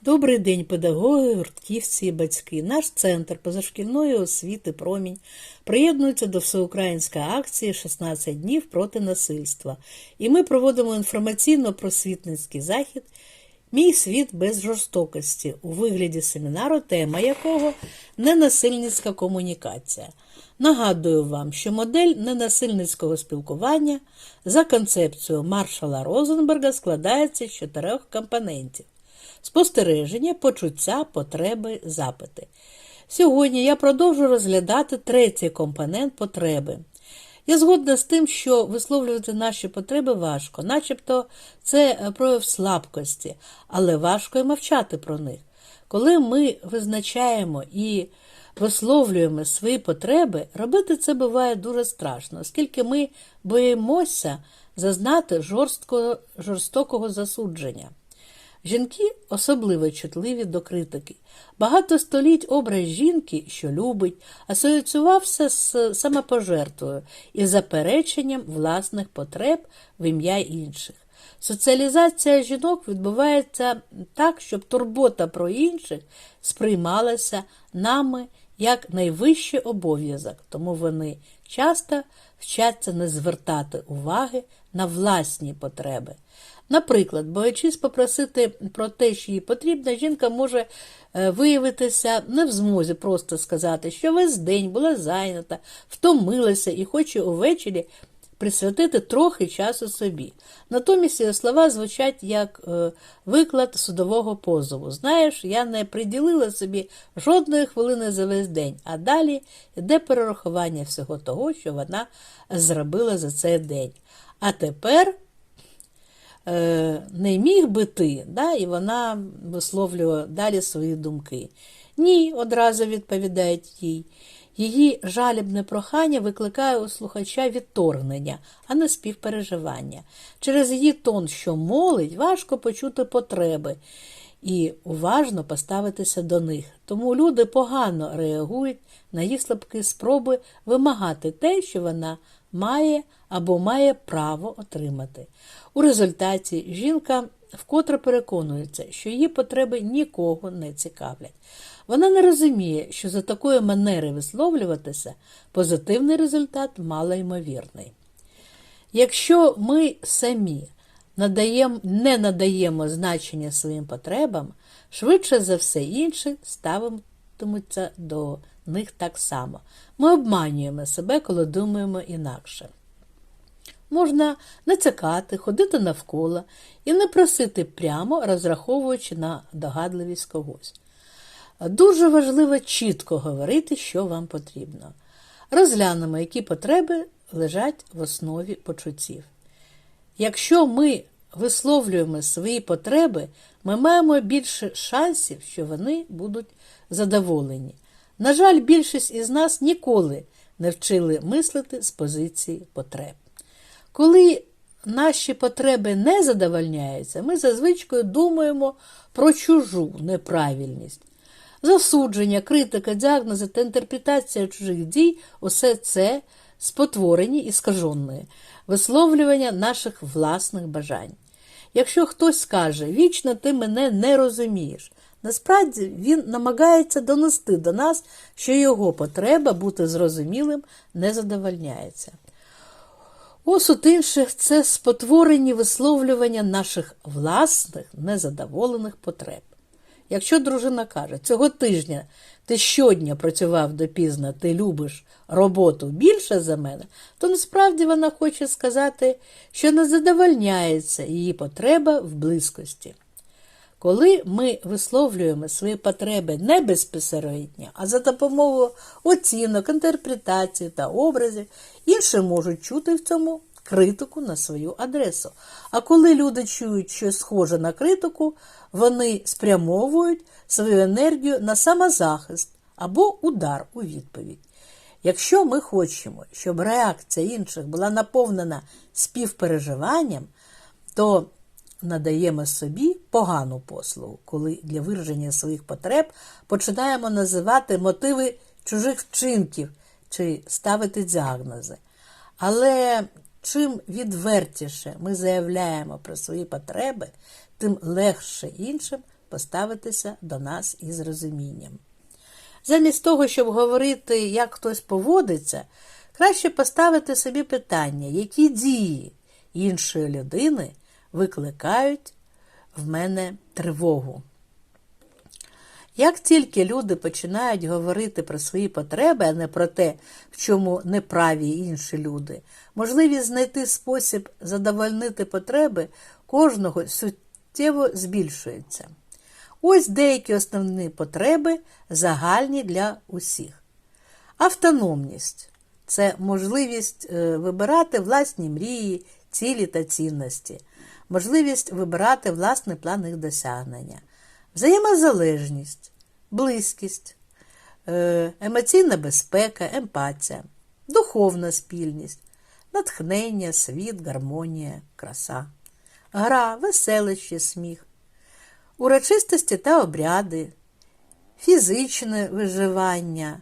Добрий день, педагоги, гуртківці і батьки. Наш центр позашкільної освіти Промінь приєднується до всеукраїнської акції «16 днів проти насильства. І ми проводимо інформаційно-просвітницький захід Мій світ без жорстокості у вигляді семінару, тема якого ненасильницька комунікація. Нагадую вам, що модель ненасильницького спілкування за концепцією Маршала Розенберга складається з чотирьох компонентів спостереження, почуття, потреби, запити. Сьогодні я продовжу розглядати третій компонент потреби. Я згодна з тим, що висловлювати наші потреби важко, начебто це прояв слабкості, але важко і мовчати про них. Коли ми визначаємо і висловлюємо свої потреби, робити це буває дуже страшно, оскільки ми боїмося зазнати жорсткого, жорстокого засудження. Жінки особливо чутливі до критики. Багато століть образ жінки, що любить, асоціювався з самопожертвою і запереченням власних потреб в ім'я інших. Соціалізація жінок відбувається так, щоб турбота про інших сприймалася нами як найвищий обов'язок, тому вони часто вчаться не звертати уваги на власні потреби. Наприклад, боячись попросити про те, що їй потрібно, жінка може виявитися не в змозі просто сказати, що весь день була зайнята, втомилася і хоче увечері присвятити трохи часу собі. Натомість її слова звучать як виклад судового позову. Знаєш, я не приділила собі жодної хвилини за весь день, а далі йде перерахування всього того, що вона зробила за цей день. А тепер. Не міг би ти, да, і вона висловлює далі свої думки. Ні, одразу відповідають їй. Її жалібне прохання викликає у слухача відторгнення, а не співпереживання. Через її тон, що молить, важко почути потреби і уважно поставитися до них. Тому люди погано реагують на їх слабкі спроби вимагати те, що вона має або має право отримати. У результаті жінка вкотре переконується, що її потреби нікого не цікавлять. Вона не розуміє, що за такої манери висловлюватися позитивний результат малоймовірний. Якщо ми самі надаємо, не надаємо значення своїм потребам, швидше за все інші ставитимуться до них так само. Ми обманюємо себе, коли думаємо інакше. Можна нацякати, ходити навколо і не просити прямо, розраховуючи на догадливість когось. Дуже важливо чітко говорити, що вам потрібно. Розглянемо, які потреби лежать в основі почуттів. Якщо ми висловлюємо свої потреби, ми маємо більше шансів, що вони будуть задоволені. На жаль, більшість із нас ніколи не вчили мислити з позиції потреб. Коли наші потреби не задовольняються, ми зазвичай думаємо про чужу неправильність. Засудження, критика, діагнози та інтерпретація чужих дій усе це спотворені і скажені, висловлювання наших власних бажань. Якщо хтось скаже, вічно ти мене не розумієш, насправді він намагається донести до нас, що його потреба бути зрозумілим не задовольняється. Осуд інших це спотворені висловлювання наших власних незадоволених потреб. Якщо дружина каже, цього тижня ти щодня працював допізно, ти любиш роботу більше за мене, то насправді вона хоче сказати, що не задовольняється її потреба в близькості. Коли ми висловлюємо свої потреби не безпосередньо, а за допомогою оцінок, інтерпретацій та образів, інші можуть чути в цьому критику на свою адресу. А коли люди чують щось схоже на критику, вони спрямовують свою енергію на самозахист або удар у відповідь. Якщо ми хочемо, щоб реакція інших була наповнена співпереживанням, то надаємо собі погану послугу, коли для вираження своїх потреб починаємо називати мотиви чужих вчинків чи ставити діагнози. Але чим відвертіше ми заявляємо про свої потреби, тим легше іншим поставитися до нас із розумінням. Замість того, щоб говорити, як хтось поводиться, краще поставити собі питання, які дії іншої людини викликають в мене тривогу. Як тільки люди починають говорити про свої потреби, а не про те, в чому неправі інші люди, можливість знайти спосіб задовольнити потреби кожного суттєво збільшується. Ось деякі основні потреби загальні для усіх. Автономність це можливість е, вибирати власні мрії, цілі та цінності, можливість вибирати власний план їх досягнення, взаємозалежність, близькість, е, емоційна безпека, емпатія, духовна спільність, натхнення, світ, гармонія, краса, гра, веселище, сміх, урочистості та обряди, фізичне виживання,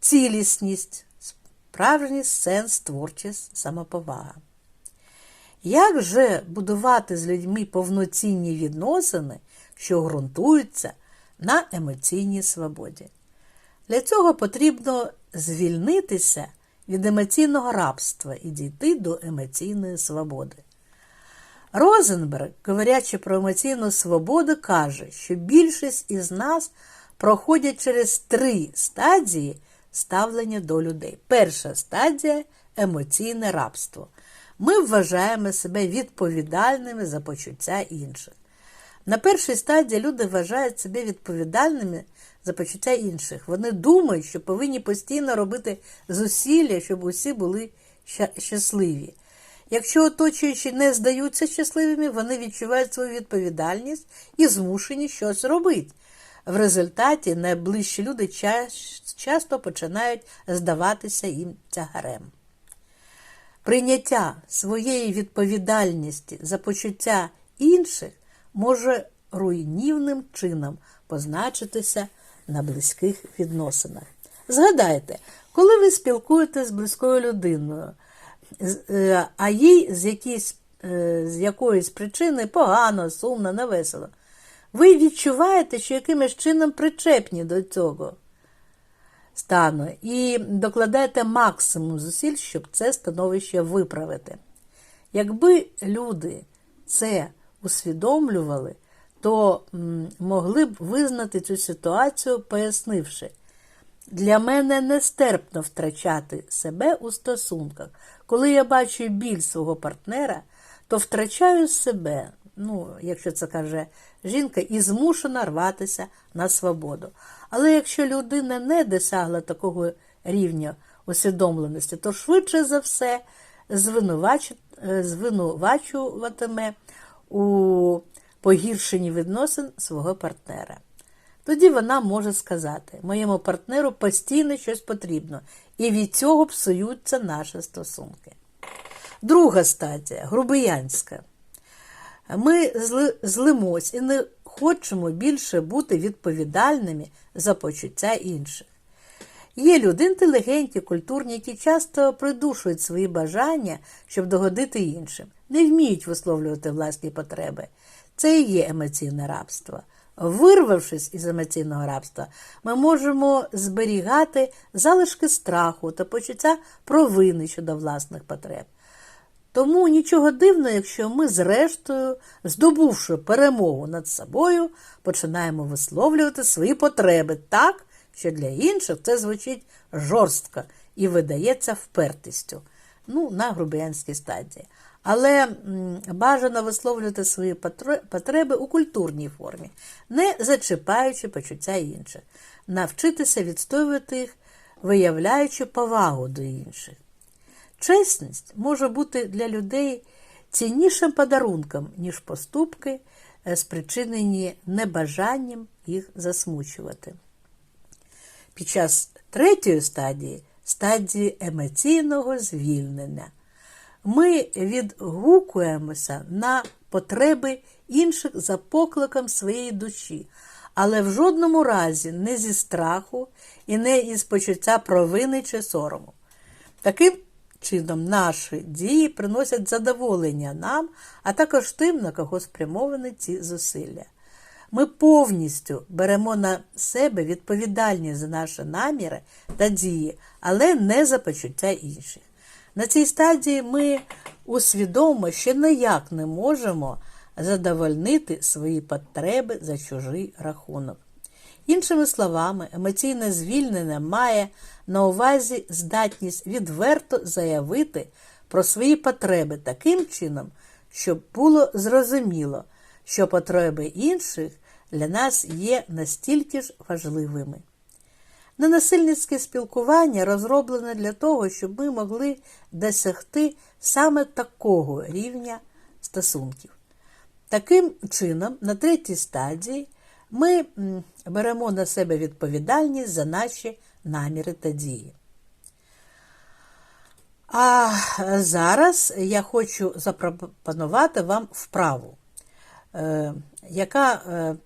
цілісність, справжній сенс, творчість, самоповага. Як же будувати з людьми повноцінні відносини, що ґрунтуються на емоційній свободі? Для цього потрібно звільнитися від емоційного рабства і дійти до емоційної свободи. Розенберг, говорячи про емоційну свободу, каже, що більшість із нас проходять через три стадії ставлення до людей. Перша стадія емоційне рабство. Ми вважаємо себе відповідальними за почуття інших. На першій стадії люди вважають себе відповідальними за почуття інших. Вони думають, що повинні постійно робити зусилля, щоб усі були щасливі. Якщо оточуючі не здаються щасливими, вони відчувають свою відповідальність і змушені щось робити. В результаті найближчі люди часто починають здаватися їм тягарем. Прийняття своєї відповідальності за почуття інших може руйнівним чином позначитися на близьких відносинах. Згадайте, коли ви спілкуєтесь з близькою людиною, е, а їй з, якісь, е, з якоїсь причини погано, сумно, невесело, ви відчуваєте, що якимось чином причепні до цього стану і докладаєте максимум зусиль, щоб це становище виправити. Якби люди це усвідомлювали, то могли б визнати цю ситуацію, пояснивши, для мене нестерпно втрачати себе у стосунках. Коли я бачу біль свого партнера, то втрачаю себе, ну, якщо це каже жінка, і змушена рватися на свободу. Але якщо людина не досягла такого рівня усвідомленості, то швидше за все звинувачуватиме у погіршенні відносин свого партнера. Тоді вона може сказати, моєму партнеру постійно щось потрібно, і від цього псуються наші стосунки. Друга стадія грубиянська. Ми злимось і не хочемо більше бути відповідальними за почуття інших. Є люди інтелігентні, культурні, які часто придушують свої бажання, щоб догодити іншим, не вміють висловлювати власні потреби. Це і є емоційне рабство. Вирвавшись із емоційного рабства, ми можемо зберігати залишки страху та почуття провини щодо власних потреб. Тому нічого дивного, якщо ми, зрештою, здобувши перемогу над собою, починаємо висловлювати свої потреби так, що для інших це звучить жорстко і видається впертістю ну, на грубіянській стадії. Але бажано висловлювати свої потреби у культурній формі, не зачіпаючи почуття інших, навчитися відстоювати їх, виявляючи повагу до інших. Чесність може бути для людей ціннішим подарунком, ніж поступки, е, спричинені небажанням їх засмучувати. Під час третьої стадії, стадії емоційного звільнення, ми відгукуємося на потреби інших за покликом своєї душі, але в жодному разі не зі страху і не із почуття провини чи сорому. Таким чином наші дії приносять задоволення нам, а також тим, на кого спрямовані ці зусилля. Ми повністю беремо на себе відповідальність за наші наміри та дії, але не за почуття інших. На цій стадії ми усвідомо ще ніяк не можемо задовольнити свої потреби за чужий рахунок. Іншими словами, емоційне звільнення має на увазі здатність відверто заявити про свої потреби таким чином, щоб було зрозуміло, що потреби інших для нас є настільки ж важливими. Ненасильницьке спілкування розроблене для того, щоб ми могли досягти саме такого рівня стосунків. Таким чином, на третій стадії ми беремо на себе відповідальність за наші наміри та дії. А зараз я хочу запропонувати вам вправу, е, яка е,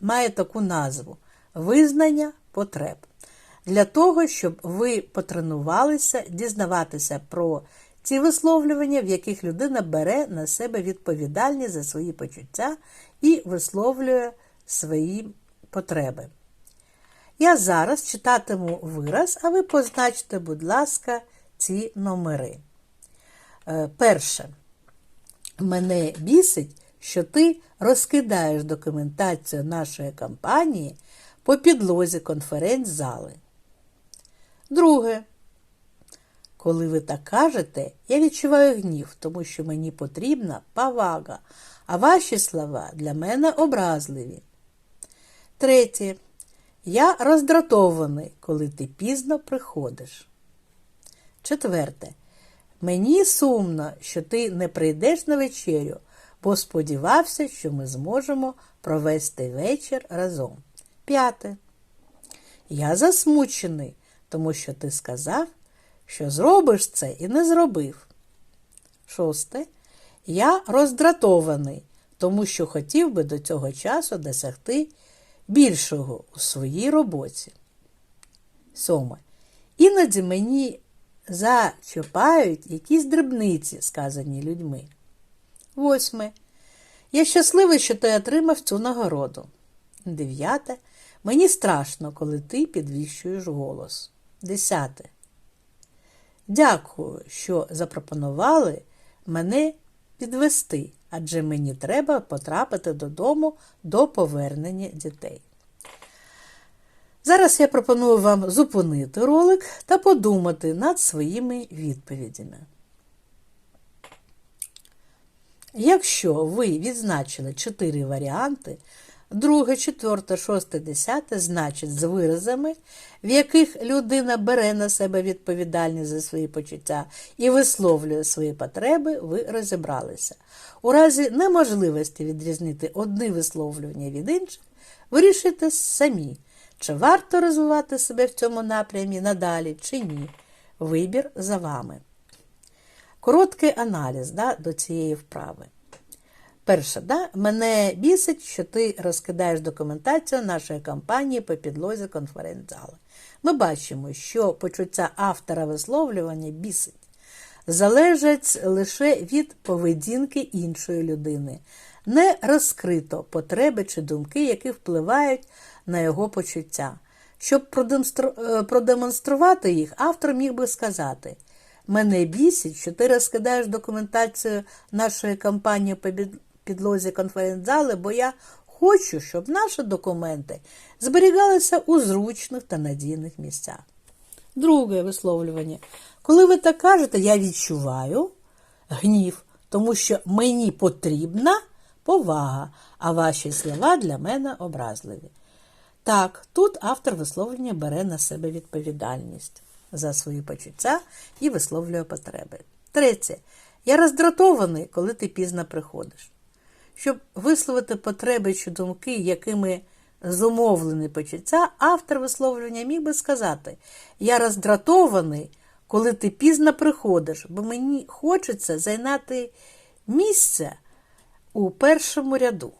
має таку назву Визнання потреб. Для того, щоб ви потренувалися дізнаватися про ці висловлювання, в яких людина бере на себе відповідальність за свої почуття і висловлює свої потреби. Я зараз читатиму вираз, а ви позначте, будь ласка, ці номери. Е, перше. Мене бісить, що ти розкидаєш документацію нашої кампанії по підлозі конференц-зали. Друге. Коли ви так кажете, я відчуваю гнів, тому що мені потрібна повага, а ваші слова для мене образливі. Третє. Я роздратований, коли ти пізно приходиш. Четверте. Мені сумно, що ти не прийдеш на вечерю, бо сподівався, що ми зможемо провести вечір разом. П'яте. Я засмучений, тому що ти сказав, що зробиш це і не зробив. Шосте. Я роздратований, тому що хотів би до цього часу досягти більшого у своїй роботі. Сьоме. Іноді мені зачіпають якісь дрібниці, сказані людьми. Восьме. Я щасливий, що ти отримав цю нагороду. Дев'яте. Мені страшно, коли ти підвищуєш голос. Десяте. Дякую, що запропонували мене підвести, адже мені треба потрапити додому до повернення дітей. Зараз я пропоную вам зупинити ролик та подумати над своїми відповідями. Якщо ви відзначили 4 варіанти, друге, четверте, шосте, десяте значить з виразами, в яких людина бере на себе відповідальність за свої почуття і висловлює свої потреби, ви розібралися. У разі неможливості відрізнити одне висловлювання від інших, вирішуйте самі, чи варто розвивати себе в цьому напрямі надалі, чи ні. Вибір за вами. Короткий аналіз да, до цієї вправи. Перше, да, мене бісить, що ти розкидаєш документацію нашої кампанії по підлозі конференц-зали. Ми бачимо, що почуття автора висловлювання бісить, залежать лише від поведінки іншої людини, не розкрито потреби чи думки, які впливають на його почуття. Щоб е, продемонструвати їх, автор міг би сказати. Мене бісить, що ти розкидаєш документацію нашої кампанії підлозі конференц-зали, бо я хочу, щоб наші документи зберігалися у зручних та надійних місцях. Друге висловлювання. Коли ви так кажете, я відчуваю гнів, тому що мені потрібна повага, а ваші слова для мене образливі. Так, тут автор висловлення бере на себе відповідальність за свої почуття і висловлює потреби. Третє. Я роздратований, коли ти пізно приходиш. Щоб висловити потреби чи думки, якими зумовлені почуття, автор висловлювання міг би сказати: Я роздратований, коли ти пізно приходиш, бо мені хочеться зайняти місце у першому ряду.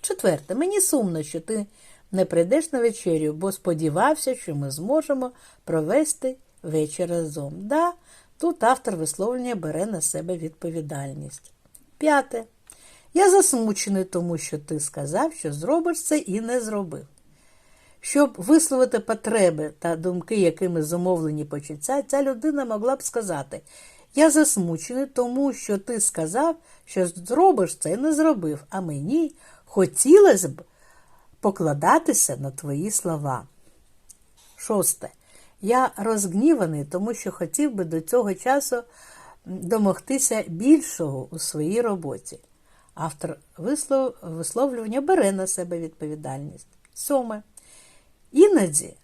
Четверте, мені сумно, що ти не прийдеш на вечерю, бо сподівався, що ми зможемо провести вечір разом. Да, Тут автор висловлення бере на себе відповідальність. П'яте. Я засмучений тому, що ти сказав, що зробиш це і не зробив. Щоб висловити потреби та думки, якими зумовлені почуття, ця людина могла б сказати: Я засмучений тому, що ти сказав, що зробиш це і не зробив, а мені хотілося б покладатися на твої слова. Шосте. Я розгніваний, тому що хотів би до цього часу домогтися більшого у своїй роботі. Автор вислов... висловлювання бере на себе відповідальність. Сьоме. Іноді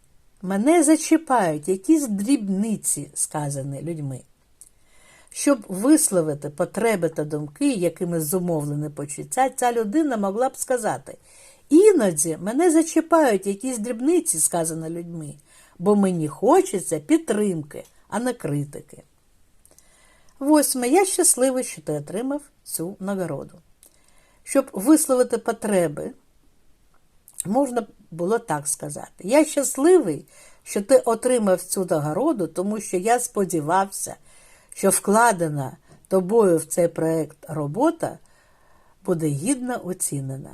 мене зачіпають якісь дрібниці, сказані людьми. Щоб висловити потреби та думки, якими зумовлене почуття, ця людина могла б сказати: іноді мене зачіпають якісь дрібниці, сказані людьми, бо мені хочеться підтримки, а не критики. Восьме. Я щасливий, що ти отримав цю нагороду. Щоб висловити потреби, можна було так сказати. Я щасливий, що ти отримав цю нагороду, тому що я сподівався, що вкладена тобою в цей проєкт робота буде гідно оцінена.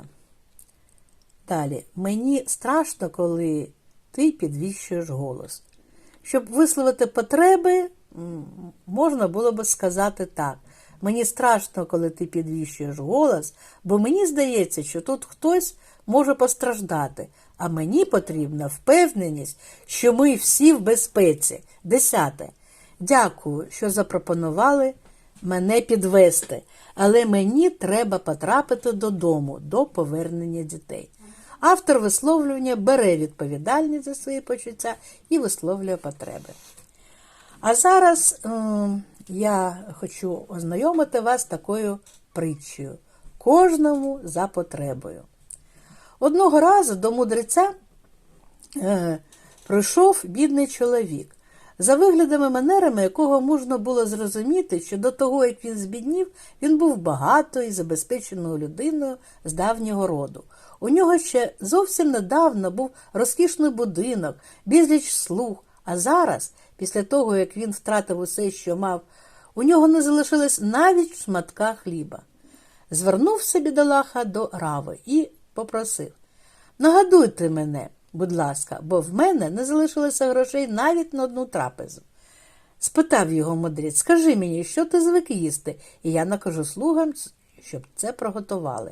Далі, мені страшно, коли ти підвищуєш голос. Щоб висловити потреби, можна було би сказати так. Мені страшно, коли ти підвищуєш голос, бо мені здається, що тут хтось може постраждати, а мені потрібна впевненість, що ми всі в безпеці. Десяте. Дякую, що запропонували мене підвести, але мені треба потрапити додому до повернення дітей. Автор висловлювання бере відповідальність за свої почуття і висловлює потреби. А зараз е, я хочу ознайомити вас такою притчею кожному за потребою. Одного разу до мудреця е, прийшов бідний чоловік, за виглядами манерами якого можна було зрозуміти, що до того, як він збіднів, він був багатою і забезпеченою людиною з давнього роду. У нього ще зовсім недавно був розкішний будинок, безліч слуг, а зараз, після того, як він втратив усе, що мав, у нього не залишилось навіть шматка хліба. Звернувся бідолаха до рави і попросив Нагадуйте мене, будь ласка, бо в мене не залишилося грошей навіть на одну трапезу. Спитав його мудрець, скажи мені, що ти звик їсти, і я накажу слугам, щоб це приготували.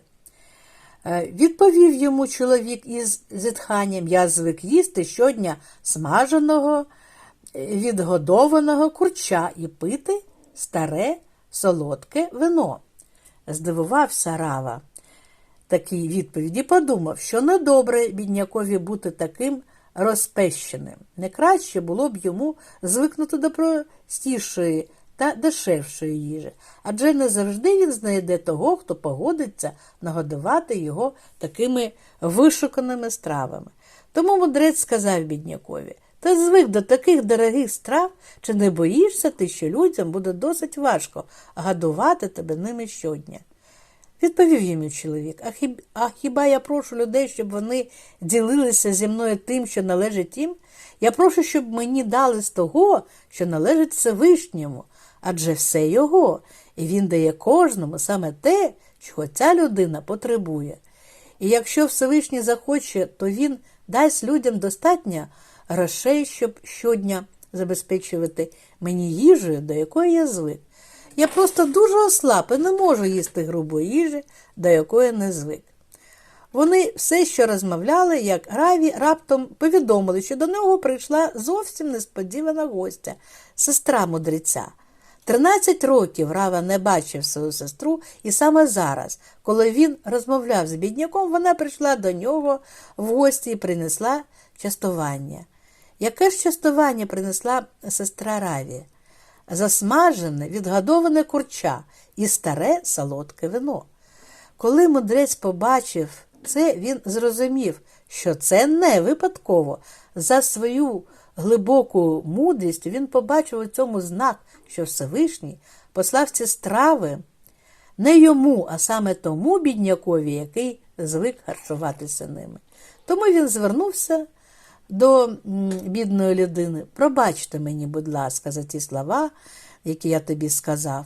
Е, Відповів йому чоловік із зітханням, я звик їсти щодня смаженого, відгодованого курча і пити старе солодке вино. Здивувався Рава такій відповіді, подумав, що недобре біднякові бути таким розпещеним. Не краще було б йому звикнути до простішої та дешевшої їжі, адже не завжди він знайде того, хто погодиться нагодувати його такими вишуканими стравами. Тому мудрець сказав біднякові ти звик до таких дорогих страв, чи не боїшся ти, що людям буде досить важко годувати тебе ними щодня? Відповів йому чоловік, а, хіб, а хіба я прошу людей, щоб вони ділилися зі мною тим, що належить їм? Я прошу, щоб мені дали з того, що належить Всевишньому, адже все його, і він дає кожному саме те, чого ця людина потребує. І якщо Всевишній захоче, то він дасть людям достатньо грошей, щоб щодня забезпечувати мені їжею, до якої я звик. Я просто дуже ослаб і не можу їсти грубої їжі, до якої не звик. Вони все, що розмовляли, як Раві, раптом повідомили, що до нього прийшла зовсім несподівана гостя, сестра мудреця. Тринадцять років Рава не бачив свою сестру, і саме зараз, коли він розмовляв з бідняком, вона прийшла до нього в гості і принесла частування. Яке ж частування принесла сестра Раві? засмажене, відгадоване курча і старе солодке вино. Коли мудрець побачив це, він зрозумів, що це не випадково. За свою глибоку мудрість він побачив у цьому знак, що Всевишній послав ці страви не йому, а саме тому біднякові, який звик харчуватися ними. Тому він звернувся до бідної людини, пробачте мені, будь ласка, за ті слова, які я тобі сказав.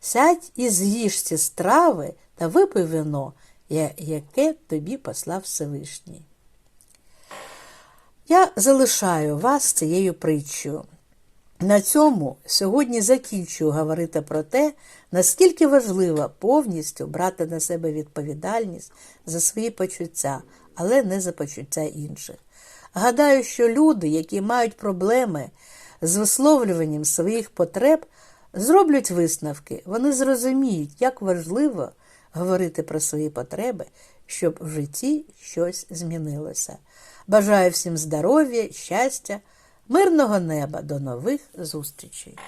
Сядь і з'їж ці страви та випий вино, яке тобі послав Всевишній. Я залишаю вас цією притчею. На цьому сьогодні закінчую говорити про те, наскільки важливо повністю брати на себе відповідальність за свої почуття, але не за почуття інших. Гадаю, що люди, які мають проблеми з висловлюванням своїх потреб, зроблять висновки. Вони зрозуміють, як важливо говорити про свої потреби, щоб в житті щось змінилося. Бажаю всім здоров'я, щастя, мирного неба. До нових зустрічей!